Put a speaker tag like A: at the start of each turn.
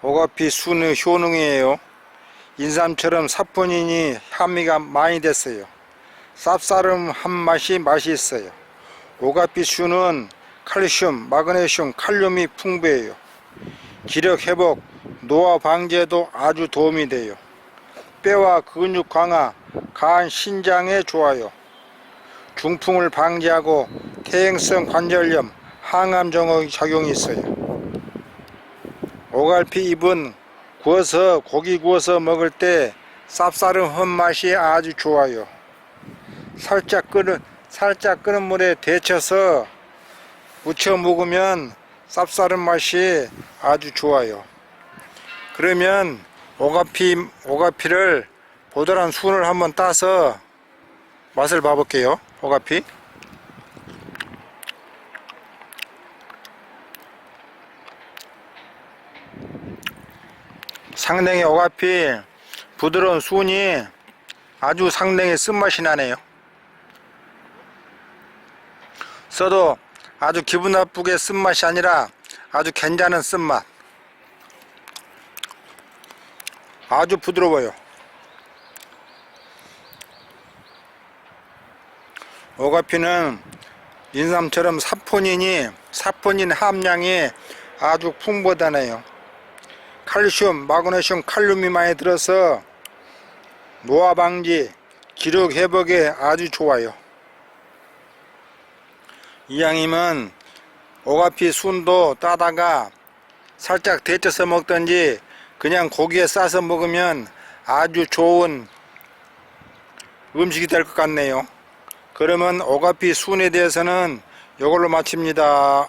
A: 오가피 순의 효능이에요. 인삼처럼 사포닌이 함유가 많이 됐어요. 쌉싸름한 맛이 맛이 있어요. 오가피 순은 칼슘, 마그네슘, 칼륨이 풍부해요. 기력 회복, 노화 방지에도 아주 도움이 돼요. 뼈와 근육 강화, 간 신장에 좋아요. 중풍을 방지하고 퇴행성 관절염, 항암 정화 작용이 있어요. 오갈피 잎은 구워서 고기 구워서 먹을 때 쌉싸름한 맛이 아주 좋아요. 살짝 끓은 살짝 끓은 물에 데쳐서 무쳐 먹으면 쌉싸름 맛이 아주 좋아요. 그러면 오가피 오가피를 보드란 순을 한번 따서 맛을 봐볼게요. 오가피. 상당히 오가피 부드러운 순이 아주 상당히 쓴맛이 나네요. 써도 아주 기분 나쁘게 쓴맛이 아니라 아주 괜찮은 쓴맛. 아주 부드러워요. 오가피는 인삼처럼 사포닌이 사포닌 함량이 아주 풍부하다네요. 칼슘, 마그네슘, 칼륨이 많이 들어서 노화 방지, 기력 회복에 아주 좋아요. 이왕이면 오가피 순도 따다가 살짝 데쳐서 먹든지 그냥 고기에 싸서 먹으면 아주 좋은 음식이 될 것 같네요. 그러면 오가피 순에 대해서는 이걸로 마칩니다.